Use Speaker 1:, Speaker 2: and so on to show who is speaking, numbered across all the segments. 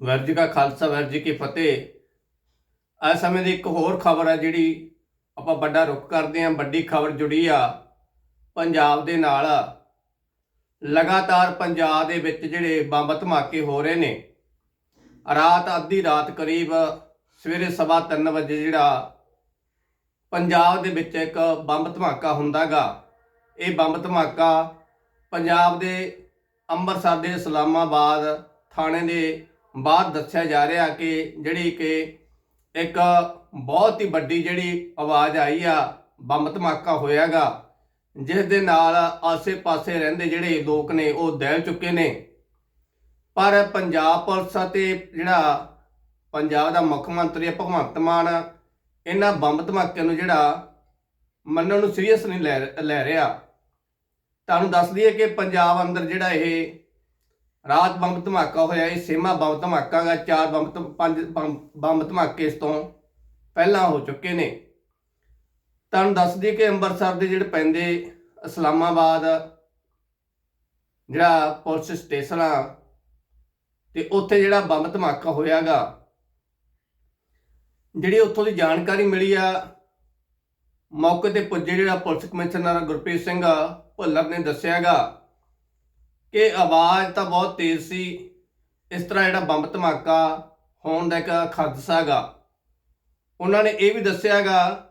Speaker 1: ਵਾਹਿਗੁਰੂ ਜੀ ਕਾ ਖਾਲਸਾ ਵਾਹਿਗੁਰੂ ਜੀ ਕੀ ਫਤਿਹ। ਇਸ ਸਮੇਂ ਦੀ ਇੱਕ ਹੋਰ ਖਬਰ ਹੈ ਜਿਹੜੀ ਆਪਾਂ ਵੱਡਾ ਰੁਖ ਕਰਦੇ ਹਾਂ ਵੱਡੀ ਖਬਰ ਜੁੜੀ ਆ ਪੰਜਾਬ ਦੇ ਨਾਲ। ਲਗਾਤਾਰ ਪੰਜਾਬ ਦੇ ਵਿੱਚ ਜਿਹੜੇ ਬੰਬ ਧਮਾਕੇ ਹੋ ਰਹੇ ਨੇ, ਰਾਤ ਅੱਧੀ ਰਾਤ ਕਰੀਬ ਸਵੇਰੇ ਸਵਾ ਤਿੰਨ ਵਜੇ ਜਿਹੜਾ ਪੰਜਾਬ ਦੇ ਵਿੱਚ ਇੱਕ ਬੰਬ ਧਮਾਕਾ ਹੁੰਦਾਗਾ ਇਹ ਬੰਬ ਧਮਾਕਾ ਪੰਜਾਬ ਦੇ ਅੰਮ੍ਰਿਤਸਰ ਦੇ ਇਸਲਾਮਾਬਾਦ ਥਾਣੇ ਦੇ ਬਾਅਦ ਦੱਸਿਆ ਜਾ ਰਿਹਾ ਕਿ ਜਿਹੜੀ ਕਿ ਇੱਕ ਬਹੁਤ ਹੀ ਵੱਡੀ ਜਿਹੜੀ ਆਵਾਜ਼ ਆਈ ਆ, ਬੰਬ ਧਮਾਕਾ ਹੋਇਆਗਾ, ਜਿਸ ਦੇ ਨਾਲ ਆਸੇ-ਪਾਸੇ ਰਹਿੰਦੇ ਜਿਹੜੇ ਲੋਕ ਨੇ ਉਹ ਦਹਿਲ ਚੁੱਕੇ ਨੇ। ਪਰ ਪੰਜਾਬ ਪੁਲਿਸ ਅਤੇ ਜਿਹੜਾ ਪੰਜਾਬ ਦਾ ਮੁੱਖ ਮੰਤਰੀ ਹੈ ਭਗਵੰਤ ਮਾਨ, ਇਹਨਾਂ ਬੰਬ ਧਮਾਕਿਆਂ ਨੂੰ ਜਿਹੜਾ ਮੰਨਣ ਨੂੰ ਸੀਰੀਅਸ ਨਹੀਂ ਲੈ ਲੈ ਰਿਹਾ। ਤੁਹਾਨੂੰ ਦੱਸ ਦਈਏ ਕਿ ਪੰਜਾਬ ਅੰਦਰ ਜਿਹੜਾ ਇਹ ਰਾਤ ਬੰਬ ਧਮਾਕਾ ਹੋਇਆ, ਇਹ ਸੇਮਾ ਬੰਬ ਧਮਾਕਾ ਗਾ, ਚਾਰ ਬੰਬ ਧਮ- ਪੰਜ ਬੰਬ ਬੰਬ ਧਮਾਕੇ ਇਸ ਤੋਂ ਪਹਿਲਾਂ ਹੋ ਚੁੱਕੇ ਨੇ। ਤੁਹਾਨੂੰ ਦੱਸ ਦਈਏ ਕਿ ਅੰਮ੍ਰਿਤਸਰ ਦੇ ਜਿਹੜੇ ਪੈਂਦੇ ਇਸਲਾਮਾਬਾਦ, ਜਿਹੜਾ ਪੁਲਿਸ ਸਟੇਸ਼ਨ ਆ, ਤੇ ਉੱਥੇ ਜਿਹੜਾ ਬੰਬ ਧਮਾਕਾ ਹੋਇਆਗਾ ਜਿਹੜੀ ਉੱਥੋਂ ਦੀ ਜਾਣਕਾਰੀ ਮਿਲੀ ਆ, ਮੌਕੇ ਤੇ ਪੁੱਜੇ ਜਿਹੜਾ ਪੁਲਿਸ ਕਮਿਸ਼ਨਰ ਗੁਰਪ੍ਰੀਤ ਸਿੰਘ ਭੁੱਲਰ ਨੇ ਦੱਸਿਆਗਾ ਕਿ ਆਵਾਜ਼ ਤਾਂ ਬਹੁਤ ਤੇਜ਼ ਸੀ। ਇਸ ਤਰ੍ਹਾਂ ਜਿਹੜਾ ਬੰਬ ਧਮਾਕਾ ਹੋਣ ਦਾ ਇੱਕ ਖਦਸ਼ਾ ਗਾ ਉਹਨਾਂ ਨੇ ਇਹ ਵੀ ਦੱਸਿਆਗਾ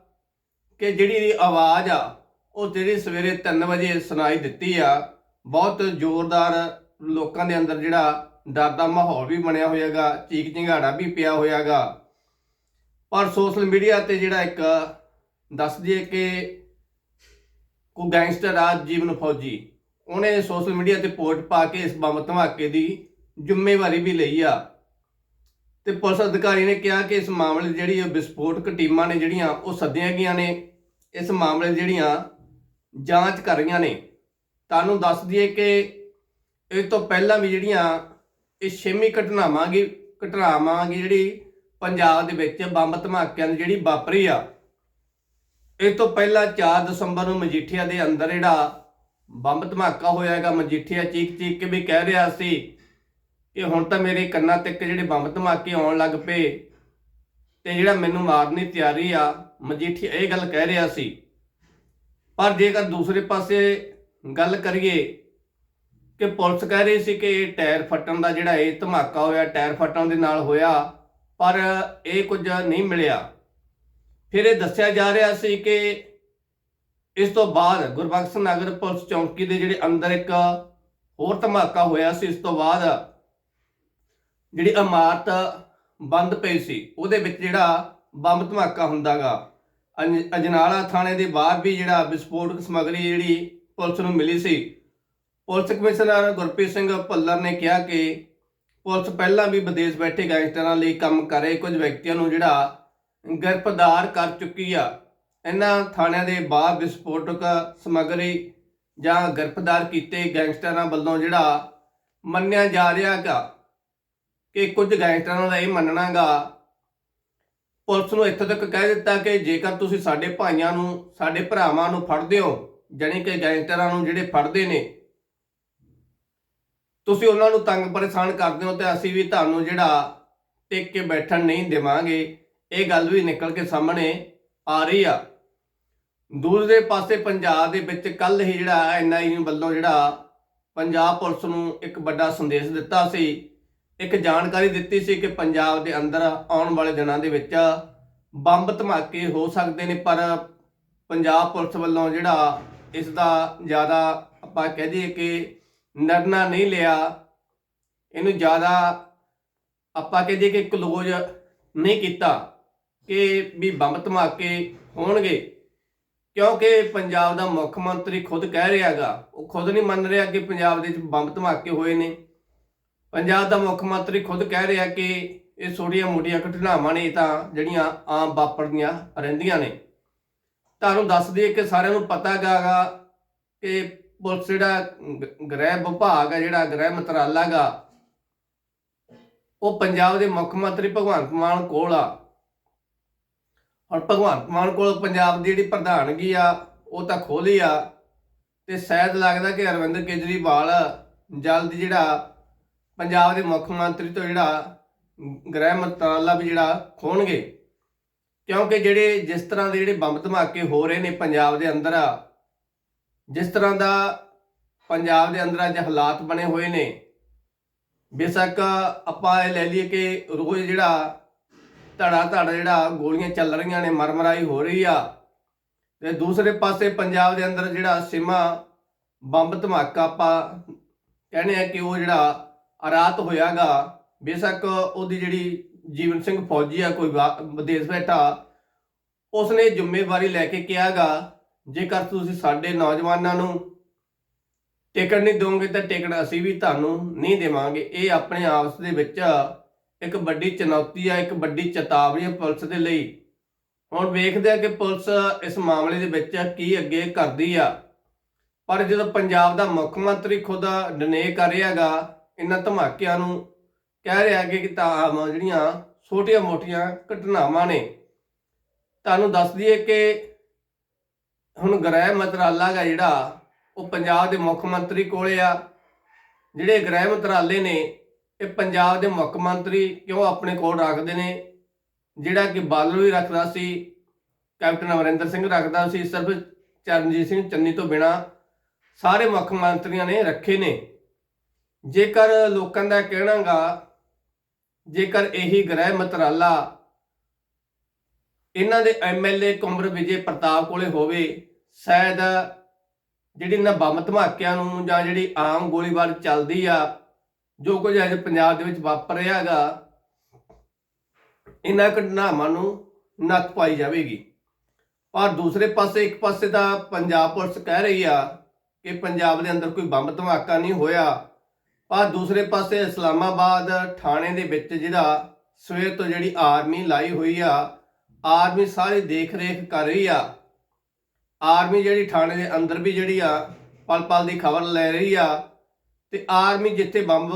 Speaker 1: ਕਿ ਜਿਹੜੀ ਇਹਦੀ ਆਵਾਜ਼ ਆ, ਉਹ ਜਿਹੜੀ ਸਵੇਰੇ 3 ਵਜੇ ਸੁਣਾਈ ਦਿੱਤੀ ਆ, ਬਹੁਤ ਜ਼ੋਰਦਾਰ ਲੋਕਾਂ ਦੇ ਅੰਦਰ ਜਿਹੜਾ ਡਰ ਦਾ ਮਾਹੌਲ ਵੀ ਬਣਿਆ ਹੋਇਆਗਾ, ਚੀਕ ਚਿੰਗਾੜਾ ਵੀ ਪਿਆ ਹੋਇਆਗਾ। ਪਰ ਸੋਸ਼ਲ ਮੀਡੀਆ ਤੇ ਜਿਹੜਾ ਇੱਕ ਦੱਸ ਦਈਏ ਕਿ ਕੋ ਗੈਂਗਸਟਰ ਆ ਜੀਵਨ ਫੌਜੀ ਉਹਨੇ ਸੋਸ਼ਲ ਮੀਡੀਆ ਤੇ ਪੋਸਟ ਪਾ ਕੇ ਇਸ ਬੰਬ ਧਮਾਕੇ ਦੀ ਜ਼ਿੰਮੇਵਾਰੀ ਵੀ ਲਈ ਆ। ਤੇ ਪੁਲਿਸ ਅਧਿਕਾਰੀ ਨੇ ਕਿਹਾ ਕਿ ਇਸ ਮਾਮਲੇ 'ਚ ਜਿਹੜੀ ਵਿਸਫੋਟਕ ਟੀਮਾਂ ਨੇ ਜਿਹੜੀਆਂ, ਉਹ ਸੱਦੀਆਂ ਗਈਆਂ ਨੇ। ਇਸ ਮਾਮਲੇ 'ਚ ਜਿਹੜੀਆਂ ਜਾਂਚ ਕਰ ਰਹੀਆਂ ਨੇ। ਤੁਹਾਨੂੰ ਦੱਸ ਦਈਏ ਕਿ ਇਹ ਤੋਂ ਪਹਿਲਾਂ ਵੀ ਜਿਹੜੀਆਂ ਇਹ ਛੇਵੀਂ ਘਟਨਾਵਾਂ ਗੀ ਘਟਨਾਵਾਂ ਗੀ ਜਿਹੜੀ ਪੰਜਾਬ ਦੇ ਵਿੱਚ ਬੰਬ ਧਮਾਕਿਆਂ ਦੀ ਜਿਹੜੀ ਵਾਪਰੀ ਆ, ਇਹ ਤੋਂ ਪਹਿਲਾਂ 4 ਦਸੰਬਰ ਨੂੰ ਮਜੀਠੀਆ ਦੇ ਅੰਦਰ ਜਿਹੜਾ ਬੰਬ ਧਮਾਕਾ ਹੋਇਆ ਹੈਗਾ ਮਜੀਠੀਆ ਚੀਕ ਚੀਕ ਕੇ ਵੀ ਕਹਿ ਰਿਹਾ ਸੀ ਕਿ ਹੁਣ ਤਾਂ ਮੇਰੇ ਕੰਨਾਂ ਤੱਕ ਜਿਹੜੇ ਬੰਬ ਧਮਾਕੇ ਆਉਣ ਲੱਗ ਪਏ ਤੇ ਜਿਹੜਾ ਮੈਨੂੰ ਮਾਰਨ ਦੀ ਤਿਆਰੀ ਆ, ਮਜੀਠੀਆ ਇਹ ਗੱਲ ਕਹਿ ਰਿਹਾ ਸੀ। ਪਰ ਜੇਕਰ ਦੂਸਰੇ ਪਾਸੇ ਗੱਲ ਕਰੀਏ ਕਿ ਪੁਲਿਸ ਕਹਿ ਰਹੀ ਸੀ ਕਿ ਇਹ ਟਾਇਰ ਫਟਣ ਦਾ ਜਿਹੜਾ ਇਹ ਧਮਾਕਾ ਹੋਇਆ, ਟਾਇਰ ਫਟਣ ਦੇ ਨਾਲ ਹੋਇਆ, ਪਰ ਇਹ ਕੁਝ ਨਹੀਂ ਮਿਲਿਆ। ਫਿਰ ਇਹ ਦੱਸਿਆ ਜਾ ਰਿਹਾ ਸੀ ਕਿ ਇਸ ਤੋਂ ਬਾਅਦ ਗੁਰਬਖਸ਼ ਨਗਰ ਪੁਲਿਸ ਚੌਂਕੀ ਦੇ ਜਿਹੜੇ ਅੰਦਰ ਇੱਕ ਹੋਰ ਧਮਾਕਾ ਹੋਇਆ ਸੀ, ਇਸ ਤੋਂ ਬਾਅਦ ਜਿਹੜੀ ਇਮਾਰਤ ਬੰਦ ਪਈ ਸੀ, ਉਹਦੇ ਵਿੱਚ ਜਿਹੜਾ ਬੰਬ ਧਮਾਕਾ ਹੁੰਦਾਗਾ। ਅਜ- ਅਜਨਾਲਾ ਥਾਣੇ ਦੇ ਬਾਹਰ ਵੀ ਜਿਹੜਾ ਵਿਸਫੋਟਕ ਸਮੱਗਰੀ ਜਿਹੜੀ ਪੁਲਿਸ ਨੂੰ ਮਿਲੀ ਸੀ। ਪੁਲਿਸ ਕਮਿਸ਼ਨਰ ਗੁਰਪ੍ਰੀਤ ਸਿੰਘ ਭੱਲਰ ਨੇ ਕਿਹਾ ਕਿ ਪੁਲਿਸ ਪਹਿਲਾਂ ਵੀ ਵਿਦੇਸ਼ ਬੈਠੇ ਗੈਂਗਸਟਰਾਂ ਲਈ ਕੰਮ ਕਰ ਰਹੇ ਕੁਝ ਵਿਅਕਤੀਆਂ ਨੂੰ ਜਿਹੜਾ ਗ੍ਰਿਫਤਾਰ ਕਰ ਚੁੱਕੀ ਆ। ਇਹਨਾਂ ਥਾਣਿਆਂ ਦੇ ਬਾਹਰ ਵਿਸਫੋਟਕ ਸਮੱਗਰੀ ਜਾਂ ਗ੍ਰਿਫਤਾਰ ਕੀਤੇ ਗੈਂਗਸਟਰਾਂ ਵੱਲੋਂ ਜਿਹੜਾ ਮੰਨਿਆ ਜਾ ਰਿਹਾ ਹੈਗਾ ਕਿ ਕੁਝ ਗੈਂਗਸਟਰਾਂ ਦਾ ਇਹ ਮੰਨਣਾਗਾ ਪੁਲਿਸ ਨੂੰ ਇੱਥੇ ਤੱਕ ਕਹਿ ਦਿੱਤਾ ਕਿ ਜੇਕਰ ਤੁਸੀਂ ਸਾਡੇ ਭਾਈਆਂ ਨੂੰ, ਸਾਡੇ ਭਰਾਵਾਂ ਨੂੰ ਫੜਦੇ ਹੋ, ਜਾਣੀ ਕਿ ਗੈਂਗਸਟਰਾਂ ਨੂੰ ਜਿਹੜੇ ਫੜਦੇ ਨੇ, ਤੁਸੀਂ ਉਹਨਾਂ ਨੂੰ ਤੰਗ ਪਰੇਸ਼ਾਨ ਕਰਦੇ ਹੋ ਤੇ ਅਸੀਂ ਵੀ ਤੁਹਾਨੂੰ ਜਿਹੜਾ ਟਿਕ ਕੇ ਬੈਠਣ ਨਹੀਂ ਦੇਵਾਂਗੇ। ਇਹ ਗੱਲ ਵੀ ਨਿਕਲ ਕੇ ਸਾਹਮਣੇ ਆ ਰਹੀ ਆ। ਦੂਸਰੇ ਪਾਸੇ ਪੰਜਾਬ ਦੇ ਵਿੱਚ ਕੱਲ ਹੀ ਜਿਹੜਾ ਐਨਆਈਏ ਵੱਲੋਂ ਜਿਹੜਾ ਪੰਜਾਬ ਪੁਲਿਸ ਨੂੰ ਇੱਕ ਵੱਡਾ ਸੰਦੇਸ਼ ਦਿੱਤਾ ਸੀ। ਇੱਕ ਜਾਣਕਾਰੀ ਦਿੱਤੀ ਸੀ ਕਿ ਪੰਜਾਬ ਦੇ ਅੰਦਰ ਆਉਣ ਵਾਲੇ ਦਿਨਾਂ ਦੇ ਵਿੱਚ ਬੰਬ ਧਮਾਕੇ ਹੋ ਸਕਦੇ ਨੇ, ਪਰ ਪੰਜਾਬ ਪੁਲਿਸ ਵੱਲੋਂ ਜਿਹੜਾ ਇਸ ਦਾ ਜ਼ਿਆਦਾ ਆਪਾਂ ਕਹਿ ਦਈਏ ਕਿ ਨਰਨਾ ਨਹੀਂ ਲਿਆ। ਇਹਨੂੰ ਜ਼ਿਆਦਾ ਆਪਾਂ ਕਹਿ ਦਈਏ ਕਿ ਕਲੋਜ਼ ਨਹੀਂ ਕੀਤਾ ਕਿ ਵੀ ਬੰਬ ਧਮਾਕੇ ਹੋਣਗੇ। ਕਿਉਂਕਿ ਪੰਜਾਬ ਦਾ ਮੁੱਖ ਮੰਤਰੀ ਖੁਦ ਕਹਿ ਰਿਹਾਗਾ ਉਹ ਖੁਦ ਨਹੀਂ ਮੰਨ ਰਿਹਾ ਕਿ ਪੰਜਾਬ ਦੇ ਵਿੱਚ ਬੰਬ ਧਮਾਕੇ ਹੋਏ ਨੇ। ਪੰਜਾਬ ਦਾ ਮੁੱਖ ਮੰਤਰੀ ਖੁਦ ਕਹਿ ਰਿਹਾ ਕਿ ਇਹ ਛੋਟੀਆਂ ਮੋਟੀਆਂ ਘਟਨਾਵਾਂ ਨੇ ਤਾਂ ਜਿਹੜੀਆਂ ਆਮ ਵਾਪਰਦੀਆਂ ਰਹਿੰਦੀਆਂ ਨੇ। ਤੁਹਾਨੂੰ ਦੱਸ ਦਈਏ ਕਿ ਸਾਰਿਆਂ ਨੂੰ ਪਤਾ ਹੈਗਾ ਕਿ ਪੁਲਿਸ ਜਿਹੜਾ ਗ੍ਰਹਿ ਵਿਭਾਗ ਹੈ ਜਿਹੜਾ ਗ੍ਰਹਿ ਮੰਤਰਾਲਾ ਗਾ ਉਹ ਪੰਜਾਬ ਦੇ ਮੁੱਖ ਮੰਤਰੀ ਭਗਵੰਤ ਮਾਨ ਕੋਲ ਆ। ਹੁਣ ਭਗਵੰਤ ਮਾਨ ਕੋਲ ਪੰਜਾਬ ਦੀ ਜਿਹੜੀ ਪ੍ਰਧਾਨਗੀ ਆ, ਉਹ ਤਾਂ ਖੋਲੀ ਆ। ਤੇ ਸ਼ਾਇਦ ਲੱਗਦਾ ਕਿ ਅਰਵਿੰਦ ਕੇਜਰੀਵਾਲ ਜਲਦ ਜਿਹੜਾ ਪੰਜਾਬ ਦੇ ਮੁੱਖ ਮੰਤਰੀ ਤੋਂ ਜਿਹੜਾ ਗ੍ਰਹਿ ਮੰਤਰਾਲਾ ਵੀ ਜਿਹੜਾ ਖੋਣਗੇ ਕਿਉਂਕਿ ਜਿਹੜੇ ਜਿਸ ਤਰ੍ਹਾਂ ਦੇ ਜਿਹੜੇ ਬੰਬ ਧਮਾਕੇ ਹੋ ਰਹੇ ਨੇ ਪੰਜਾਬ ਦੇ ਅੰਦਰ, ਜਿਸ ਤਰ੍ਹਾਂ ਦਾ ਪੰਜਾਬ ਦੇ ਅੰਦਰ ਅੱਜ ਹਾਲਾਤ ਬਣੇ ਹੋਏ ਨੇ। ਬੇਸ਼ੱਕ ਆਪਾਂ ਇਹ ਲੈ ਲਈਏ ਕਿ ਰੋਜ਼ ਜਿਹੜਾ ਧੜਾ ਧੜ ਜਿਹੜਾ ਗੋਲੀਆਂ ਚੱਲ ਰਹੀਆਂ ਨੇ, ਮਰਮਰਾਈ ਹੋ ਰਹੀ ਆ। ਤੇ ਦੂਸਰੇ ਪਾਸੇ ਪੰਜਾਬ ਦੇ ਅੰਦਰ ਜਿਹੜਾ ਸੀਮਾ ਬੰਬ ਧਮਾਕਾ ਆਪਾਂ ਕਹਿੰਦੇ ਆ ਕਿ ਉਹ ਜਿਹੜਾ ਰਾਤ ਹੋਇਆਗਾ, ਬੇਸ਼ੱਕ ਉਹਦੀ ਜਿਹੜੀ ਜੀਵਨ ਸਿੰਘ ਫੌਜੀ ਆ, ਕੋਈ ਵਾ- ਵਿਦੇਸ਼ ਬੈਠਾ, ਉਸਨੇ ਜ਼ਿੰਮੇਵਾਰੀ ਲੈ ਕੇ ਕਿਹਾਗਾ, ਜੇਕਰ ਤੁਸੀਂ ਸਾਡੇ ਨੌਜਵਾਨਾਂ ਨੂੰ ਟਿਕਟ ਨਹੀਂ ਦੋਗੇ ਤਾਂ ਟਿਕਟ ਅਸੀਂ ਵੀ ਤੁਹਾਨੂੰ ਨਹੀਂ ਦੇਵਾਂਗੇ। ਇਹ ਆਪਣੇ ਆਪਸ ਦੇ ਵਿੱਚ ਇੱਕ ਵੱਡੀ ਚੁਣੌਤੀ ਆ, ਇੱਕ ਵੱਡੀ ਚੇਤਾਵਨੀ ਆ ਪੁਲਿਸ ਦੇ ਲਈ। ਹੁਣ ਵੇਖਦੇ ਆ ਕਿ ਪੁਲਿਸ ਇਸ ਮਾਮਲੇ ਦੇ ਵਿੱਚ ਕੀ ਅੱਗੇ ਕਰਦੀ ਆ। ਪਰ ਜਦੋਂ ਪੰਜਾਬ ਦਾ ਮੁੱਖ ਮੰਤਰੀ ਖੁਦ ਡਿਨੇ ਕਰ ਰਿਹਾਗਾ ਇਹਨਾਂ ਧਮਾਕਿਆਂ ਨੂੰ ਕਹਿ ਰਿਹਾ ਕਿ ਤਾਂ ਜਿਹੜੀਆਂ ਛੋਟੀਆਂ-ਮੋਟੀਆਂ ਘਟਨਾਵਾਂ ਨੇ। ਤੁਹਾਨੂੰ ਦੱਸ ਦਈਏ ਕਿ ਹੁਣ ਗ੍ਰਹਿ ਮੰਤਰਾਲਾ ਗਾ ਜਿਹੜਾ, ਉਹ ਪੰਜਾਬ ਦੇ ਮੁੱਖ ਮੰਤਰੀ ਕੋਲੇ ਆ। ਜਿਹੜੇ ਗ੍ਰਹਿ ਮੰਤਰਾਲੇ ਨੇ ਇਹ ਪੰਜਾਬ ਦੇ ਮੁੱਖ ਮੰਤਰੀ ਕਿਉਂ ਆਪਣੇ ਕੋਲ ਰੱਖਦੇ ਨੇ? ਜਿਹੜਾ ਕਿ ਬਾਦਲ ਵੀ ਰੱਖਦਾ ਸੀ, ਕੈਪਟਨ ਅਮਰਿੰਦਰ ਸਿੰਘ ਰੱਖਦਾ ਸੀ, ਸਿਰਫ ਚਰਨਜੀਤ ਸਿੰਘ ਚੰਨੀ ਤੋਂ ਬਿਨਾ ਸਾਰੇ ਮੁੱਖ ਮੰਤਰੀਆਂ ਨੇ ਰੱਖੇ ਨੇ। ਜੇਕਰ ਲੋਕਾਂ ਦਾ ਕਹਿਣਾਗਾ ਜੇਕਰ ਇਹੀ ਗ੍ਰਹਿ ਮੰਤਰਾਲਾ ਇਹਨਾਂ ਦੇ ਐਮਐਲਏ ਕੁੰਬਰ ਵਿਜੇ ਪ੍ਰਤਾਪ ਕੋਲੇ ਹੋਵੇ, ਸ਼ਾਇਦ ਜਿਹੜੀ ਨਾ ਬੰਬ ਧਮਾਕਿਆਂ ਨੂੰ ਜਾਂ ਜਿਹੜੀ ਆਮ ਗੋਲੀਬਾਰੀ ਚੱਲਦੀ ਆ ਜੋ ਕੁਝ ਅੱਜ ਪੰਜਾਬ ਦੇ ਵਿੱਚ ਵਾਪਰ ਰਿਹਾ ਹੈਗਾ, ਇਹਨਾਂ ਘਟਨਾਵਾਂ ਨੂੰ ਨੱਥ ਪਾਈ ਜਾਵੇਗੀ। ਪਰ ਦੂਸਰੇ ਪਾਸੇ, ਇੱਕ ਪਾਸੇ ਤਾਂ ਪੰਜਾਬ ਪੁਲਿਸ ਕਹਿ ਰਹੀ ਆ ਕਿ ਪੰਜਾਬ ਦੇ ਅੰਦਰ ਕੋਈ ਬੰਬ ਧਮਾਕਾ ਨਹੀਂ ਹੋਇਆ। ਪਰ ਦੂਸਰੇ ਪਾਸੇ ਇਸਲਾਮਾਬਾਦ ਥਾਣੇ ਦੇ ਵਿੱਚ ਜਿਹੜਾ ਸਵੇਰ ਤੋਂ ਜਿਹੜੀ ਆਰਮੀ ਲਾਈ ਹੋਈ ਆ, ਆਰਮੀ ਸਾਰੀ ਦੇਖ ਰੇਖ ਕਰ ਰਹੀ ਆ। ਆਰਮੀ ਜਿਹੜੀ ਥਾਣੇ ਦੇ ਅੰਦਰ ਵੀ ਜਿਹੜੀ ਆ ਪਲ ਪਲ ਦੀ ਖਬਰ ਲੈ ਰਹੀ ਆ। ਤੇ ਆਰਮੀ ਜਿੱਥੇ ਬੰਬ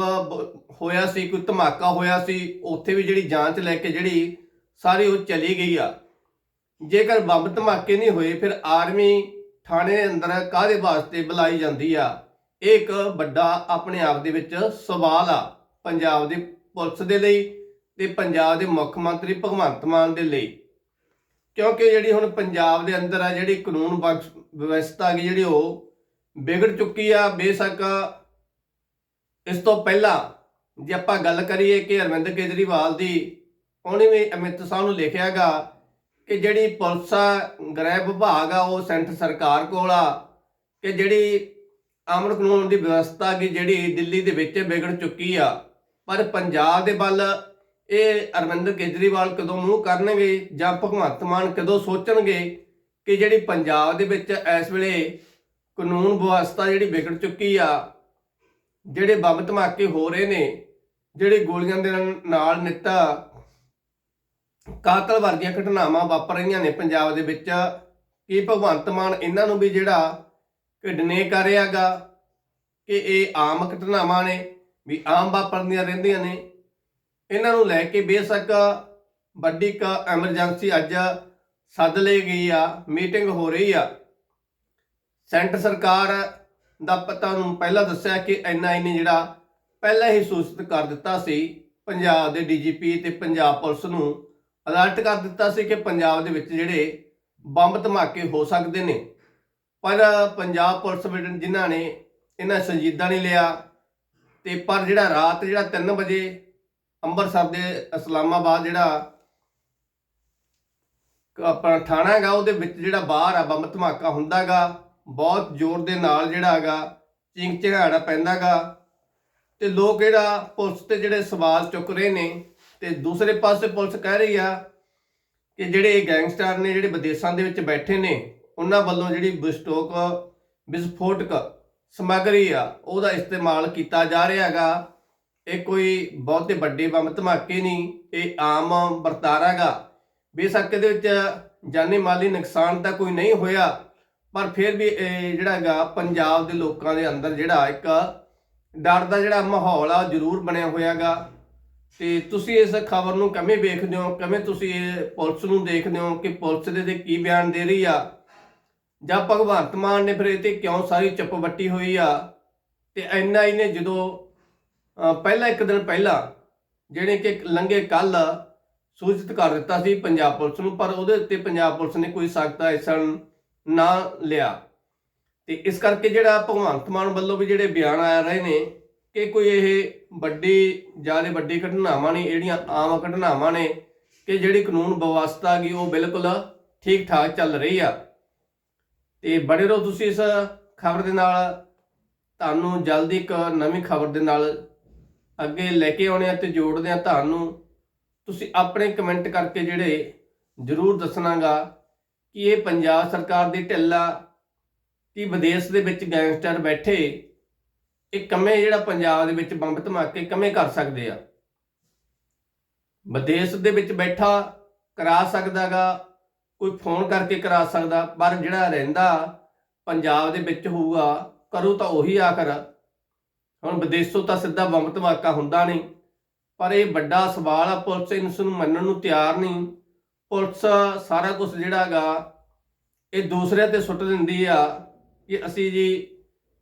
Speaker 1: ਹੋਇਆ ਸੀ, ਕੋਈ ਧਮਾਕਾ ਹੋਇਆ ਸੀ, ਉੱਥੇ ਵੀ ਜਿਹੜੀ ਜਾਂਚ ਲੈ ਕੇ ਜਿਹੜੀ ਸਾਰੀ ਉਹ ਚਲੀ ਗਈ ਆ। ਜੇਕਰ ਬੰਬ ਧਮਾਕੇ ਨਹੀਂ ਹੋਏ, ਫਿਰ ਆਰਮੀ ਥਾਣੇ ਦੇ ਅੰਦਰ ਕਾਹਦੇ ਵਾਸਤੇ ਬੁਲਾਈ ਜਾਂਦੀ ਆ? ਇਹ ਇੱਕ ਵੱਡਾ ਆਪਣੇ ਆਪ ਦੇ ਵਿੱਚ ਸਵਾਲ ਆ। ਪੰਜਾਬ ਦੇ ਪੁਲਿਸ ਦੇ ਲਈ ਤੇ ਪੰਜਾਬ ਦੇ ਮੁੱਖ ਮੰਤਰੀ ਭਗਵੰਤ ਮਾਨ ਦੇ ਲਈ। ਕਿਉਂਕਿ ਜਿਹੜੀ ਹੁਣ ਪੰਜਾਬ ਦੇ ਅੰਦਰ ਆ, ਜਿਹੜੀ ਕਾਨੂੰਨ ਬਖਸ਼- ਵਿਵਸਥਾ ਹੈਗੀ ਜਿਹੜੀ ਉਹ ਵਿਗੜ ਚੁੱਕੀ ਆ, ਬੇਸ਼ੱਕ ਇਸ ਤੋਂ ਪਹਿਲਾਂ ਜੇ ਆਪਾਂ ਗੱਲ ਕਰੀਏ ਕਿ ਅਰਵਿੰਦ ਕੇਜਰੀਵਾਲ ਦੀ, ਉਹਨੇ ਵੀ ਅਮਿਤ ਸ਼ਾਹ ਨੂੰ ਲਿਖਿਆਗਾ ਕਿ ਜਿਹੜੀ ਪੁਲਿਸ ਗ੍ਰਹਿ ਵਿਭਾਗ ਆ, ਉਹ ਸੈਂਟਰ ਸਰਕਾਰ ਕੋਲ ਆ, ਕਿ ਜਿਹੜੀ ਅਮਨ ਕਾਨੂੰਨ ਦੀ ਵਿਵਸਥਾ ਕੀ ਜਿਹੜੀ ਦਿੱਲੀ ਦੇ ਵਿੱਚ ਵਿਗੜ ਚੁੱਕੀ ਆ। ਪਰ ਪੰਜਾਬ ਦੇ ਵੱਲ ਇਹ ਅਰਵਿੰਦ ਕੇਜਰੀਵਾਲ ਕਦੋਂ ਮੂੰਹ ਕਰਨਗੇ ਜਾਂ ਭਗਵੰਤ ਮਾਨ ਕਦੋਂ ਸੋਚਣਗੇ ਕਿ ਜਿਹੜੀ ਪੰਜਾਬ ਦੇ ਵਿੱਚ ਇਸ ਵੇਲੇ ਕਾਨੂੰਨ ਵਿਵਸਥਾ ਜਿਹੜੀ ਵਿਗੜ ਚੁੱਕੀ ਆ ਜਿਹੜੇ ਬੰਬ ਧਮਾਕੇ ਹੋ ਰਹੇ ਨੇ, ਜਿਹੜੇ ਗੋਲੀਆਂ ਦੇ ਨਾਲ ਨਿੱਤਾ ਕਾਤਲ ਵਰਗੀਆਂ ਘਟਨਾਵਾਂ ਵਾਪਰ ਰਹੀਆਂ ਨੇ ਪੰਜਾਬ ਦੇ ਵਿੱਚ, ਕੀ ਭਗਵੰਤ ਮਾਨ ਇਹਨਾਂ ਨੂੰ ਵੀ ਜਿਹੜਾ ਕਿਡਨੇ ਕਰ ਰਿਹਾਗਾ ਕਿ ਇਹ ਆਮ ਘਟਨਾਵਾਂ ਨੇ, ਵੀ ਆਮ ਵਾਪਰਦੀਆਂ ਰਹਿੰਦੀਆਂ ਨੇ। ਇਹਨਾਂ ਨੂੰ ਲੈ ਕੇ ਬੇਸ਼ੱਕ ਵੱਡੀ ਕ ਐਮਰਜੈਂਸੀ ਅੱਜ ਸੱਦ ਲਈ ਗਈ ਆ, ਮੀਟਿੰਗ ਹੋ ਰਹੀ ਆ। ਸੈਂਟਰ ਸਰਕਾਰ ਦਾ ਪਤਾ ਨੂੰ ਪਹਿਲਾਂ ਦੱਸਿਆ ਕਿ ਐਨਆਈ ਨੇ ਜਿਹੜਾ ਪਹਿਲਾਂ ਹੀ ਸੂਚਿਤ ਕਰ ਦਿੱਤਾ ਸੀ, ਪੰਜਾਬ ਦੇ ਡੀਜੀਪੀ ਤੇ ਪੰਜਾਬ ਪੁਲਿਸ ਨੂੰ ਅਲਰਟ ਕਰ ਦਿੱਤਾ ਸੀ ਕਿ ਪੰਜਾਬ ਦੇ ਵਿੱਚ ਜਿਹੜੇ ਬੰਬ ਧਮਾਕੇ ਹੋ ਸਕਦੇ ਨੇ। ਪਰ ਪੰਜਾਬ ਪੁਲਿਸ ਵਿੱਚ ਜਿਨ੍ਹਾਂ ਨੇ ਇਹਨਾਂ ਸੰਜੀਦਾ ਨਹੀਂ ਲਿਆ, ਤੇ ਪਰ ਜਿਹੜਾ ਰਾਤ ਜਿਹੜਾ 3 ਵਜੇ ਅੰਮ੍ਰਿਤਸਰ ਦੇ ਇਸਲਾਮਾਬਾਦ ਜਿਹੜਾ ਆਪਣਾ ਥਾਣਾ ਹੈਗਾ, ਉਹਦੇ ਵਿੱਚ ਜਿਹੜਾ ਬਾਹਰ ਆ ਬੰਬ ਧਮਾਕਾ ਹੁੰਦਾਗਾ ਬਹੁਤ ਜ਼ੋਰ ਦੇ ਨਾਲ ਜਿਹੜਾ ਹੈਗਾ, ਚਿੰਗ ਝਗਾੜਾ ਪੈਂਦਾਗਾ ਤੇ ਲੋਕ ਜਿਹੜਾ ਪੁਲਿਸ ਤੇ ਜਿਹੜੇ ਸਵਾਲ ਚੁੱਕ ਰਹੇ ਨੇ, ਤੇ ਦੂਸਰੇ ਪਾਸੇ ਪੁਲਿਸ ਕਹਿ ਰਹੀ ਆ ਕਿ ਜਿਹੜੇ ਗੈਂਗਸਟਰ ਨੇ, ਜਿਹੜੇ ਵਿਦੇਸ਼ਾਂ ਦੇ ਵਿੱਚ ਬੈਠੇ ਨੇ, ਉਹਨਾਂ ਵੱਲੋਂ ਜਿਹੜੀ ਵਿਸਟੋਕ ਵਿਸਫੋਟਕ ਸਮੱਗਰੀ ਆ, ਉਹਦਾ ਇਸਤੇਮਾਲ ਕੀਤਾ ਜਾ ਰਿਹਾ ਹੈਗਾ। ਇਹ ਕੋਈ ਬਹੁਤੇ ਵੱਡੇ ਬੰਬ ਧਮਾਕੇ ਨਹੀਂ, ਇਹ ਆਮ ਵਰਤਾਰਾ ਹੈਗਾ। ਬੇਸ਼ੱਕ ਇਹਦੇ ਵਿੱਚ ਜਾਨੀ ਮਾਲੀ ਨੁਕਸਾਨ ਤਾਂ ਕੋਈ ਨਹੀਂ ਹੋਇਆ। ਪਰ ਫਿਰ ਵੀ ਇਹ ਜਿਹੜਾ ਹੈਗਾ ਪੰਜਾਬ ਦੇ ਲੋਕਾਂ ਦੇ ਅੰਦਰ ਜਿਹੜਾ ਇੱਕ ਡਰ ਦਾ ਜਿਹੜਾ ਮਾਹੌਲ ਆ ਉਹ ਜ਼ਰੂਰ ਬਣਿਆ ਹੋਇਆਗਾ ਤੇ ਤੁਸੀਂ ਇਸ ਖਬਰ ਨੂੰ ਕਿਵੇਂ ਵੇਖਦੇ ਹੋ? ਕਿਵੇਂ ਤੁਸੀਂ ਇਹ ਪੁਲਿਸ ਨੂੰ ਦੇਖਦੇ ਹੋ ਕਿ ਪੁਲਿਸ ਦੇ ਤੇ ਕੀ ਬਿਆਨ ਦੇ ਰਹੀ ਆ? ਜਾਂ ਭਗਵੰਤ ਮਾਨ ਨੇ ਫਿਰ ਇਹ ਤੇ ਕਿਉਂ ਸਾਰੀ ਚੁੱਪ ਵੱਟੀ ਹੋਈ ਆ? ਤੇ ਐਨਆਈ ਨੇ ਜਦੋਂ ਅਹ, ਪਹਿਲਾਂ ਇੱਕ ਦਿਨ ਪਹਿਲਾਂ ਜਿਹੜੇ ਕਿ ਲੰਘੇ ਕੱਲ ਸੂਚਿਤ ਕਰ ਦਿੱਤਾ ਸੀ ਪੰਜਾਬ ਪੁਲਿਸ ਨੂੰ ਪਰ ਉਹਦੇ ਉੱਤੇ ਪੰਜਾਬ ਪੁਲਿਸ ਨੇ ਕੋਈ ਸਖਤ ਐਕਸ਼ਨ ਨਾ ਲਿਆ। ਤੇ ਇਸ ਕਰਕੇ ਜਿਹੜਾ ਭਗਵੰਤ ਮਾਨ ਵੱਲੋਂ ਵੀ ਜਿਹੜੇ ਬਿਆਨ ਆ ਰਹੇ ਨੇ ਕਿ ਕੋਈ ਇਹ ਵੱਡੀ ਜ਼ਿਆਦਾ ਵੱਡੀ ਘਟਨਾਵਾਂ ਨਹੀਂ ਜਿਹੜੀਆਂ ਆਮ ਘਟਨਾਵਾਂ ਨੇ, ਕਿ ਜਿਹੜੀ ਕਾਨੂੰਨ ਵਿਵਸਥਾ ਗਈ ਉਹ ਬਿਲਕੁਲ ਠੀਕ ਠਾਕ ਚੱਲ ਰਹੀ ਆ। ਤੇ ਬੜੇ ਰਹੋ ਤੁਸੀਂ ਇਸ ਖਬਰ ਦੇ ਨਾਲ। ਤੁਹਾਨੂੰ ਜਲਦੀ ਇੱਕ ਨਵੀਂ ਖਬਰ ਦੇ ਨਾਲ ਅੱਗੇ ਲੈ ਕੇ ਆਉਣੇ ਆ ਤੇ ਜੋੜਦੇ ਆ ਤੁਹਾਨੂੰ। ਤੁਸੀਂ ਆਪਣੇ ਕਮੈਂਟ ਕਰਕੇ ਜਿਹੜੇ ਜਰੂਰ ਦੱਸਣਾਗਾ। ਕਿ ਇਹ ਪੰਜਾਬ ਸਰਕਾਰ ਦੀ ਢਿੱਲ ਆ ਕਿ ਵਿਦੇਸ਼ ਦੇ ਵਿੱਚ ਗੈਂਗਸਟਰ ਬੈਠੇ, ਇਹ ਕਮੇ ਜਿਹੜਾ ਪੰਜਾਬ ਦੇ ਵਿੱਚ ਬੰਬ ਧਮਾਕੇ ਕੰਮੇ ਕਰ ਸਕਦੇ ਆ। ਵਿਦੇਸ਼ ਦੇ ਵਿੱਚ ਬੈਠਾ ਕਰਾ ਸਕਦਾਗਾ, ਕੋਈ ਫੋਨ ਕਰਕੇ ਕਰਾ ਸਕਦਾ, ਪਰ ਜਿਹੜਾ ਰਹਿੰਦਾ, ਪੰਜਾਬ ਦੇ ਵਿੱਚ ਹੋਊਗਾ, ਕਰੂ ਤਾਂ ਉਹੀ ਆਖਰ ਹੁਣ ਵਿਦੇਸ਼ੋਂ ਤਾਂ ਸਿੱਧਾ ਬੰਬ ਧਮਾਕਾ ਹੁੰਦਾ ਨਹੀਂ, ਪਰ ਇਹ ਵੱਡਾ ਸਵਾਲ ਆ, ਪੁਲਿਸ ਇਸ ਨੂੰ ਮੰਨਣ ਨੂੰ ਤਿਆਰ ਨਹੀਂ। ਪੁਲਿਸ ਸਾਰਾ ਕੁਝ ਜਿਹੜਾਗਾ ਇਹ ਦੂਸਰਿਆਂ ਤੇ ਸੁੱਟ ਦਿੰਦੀ ਆ ਕਿ ਅਸੀਂ ਜੀ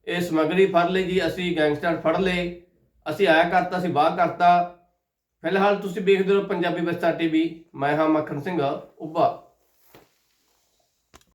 Speaker 1: ਇਹ ਸਮਗਰੀ ਫੜ ਲਈ ਜੀ, ਅਸੀਂ ਗੈਂਗਸਟਰ ਫੜ ਲਏ, ਅਸੀਂ ਆਇਆ ਕਰਤਾ, ਅਸੀਂ ਬਾਹਰ ਕਰਤਾ। ਫਿਲਹਾਲ ਤੁਸੀਂ ਵੇਖਦੇ ਰਹੋ ਪੰਜਾਬੀ ਵਿਸਤਾ ਟੀਵੀ ਮੈਂ ਹਾਂ ਮੱਖਣ ਸਿੰਘ, ਉੱਭਾ।